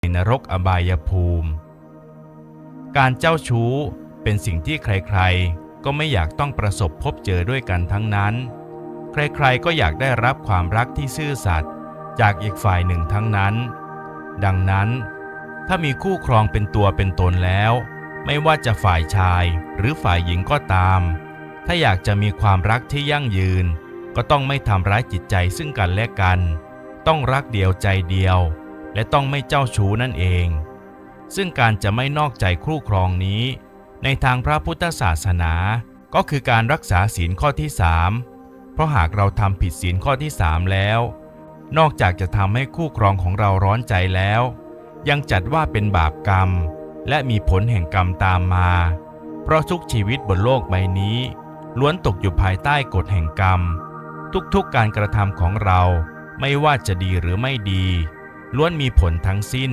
ในนรกอบายภูมิ การเจ้าชู้เป็นสิ่งที่ใครๆ ก็ไม่อยากต้องประสบพบเจอด้วยกันทั้งนั้น ใครๆ ก็อยากได้รับความรักที่ซื่อสัตย์จากอีกฝ่ายหนึ่งทั้งนั้น ดังนั้น ถ้ามีคู่ครองเป็นตัวเป็นตนแล้ว ไม่ว่าจะฝ่ายชายหรือฝ่ายหญิงก็ตาม ถ้าอยากจะมีความรักที่ยั่งยืน ก็ต้องไม่ทำร้ายจิตใจซึ่งกันและกัน ต้องรักเดียวใจเดียว และต้องไม่เจ้าชู้นั่นเอง ซึ่งการจะไม่นอกใจคู่ครองนี้ ในทางพระพุทธศาสนาก็คือการรักษาศีลข้อที่สามเพราะหากเราทำผิดศีลข้อที่สามแล้ว นอกจากจะทำให้คู่ครองของเราร้อนใจแล้ว ยังจัดว่าเป็นบาปกรรม และมีผลแห่งกรรมตามมา เพราะทุกชีวิตบนโลกใบนี้ ล้วนตกอยู่ภายใต้กฎแห่งกรรม ทุกๆการกระทำของเราไม่ว่าจะดีหรือไม่ดี ล้วนมีผลทั้งสิ้น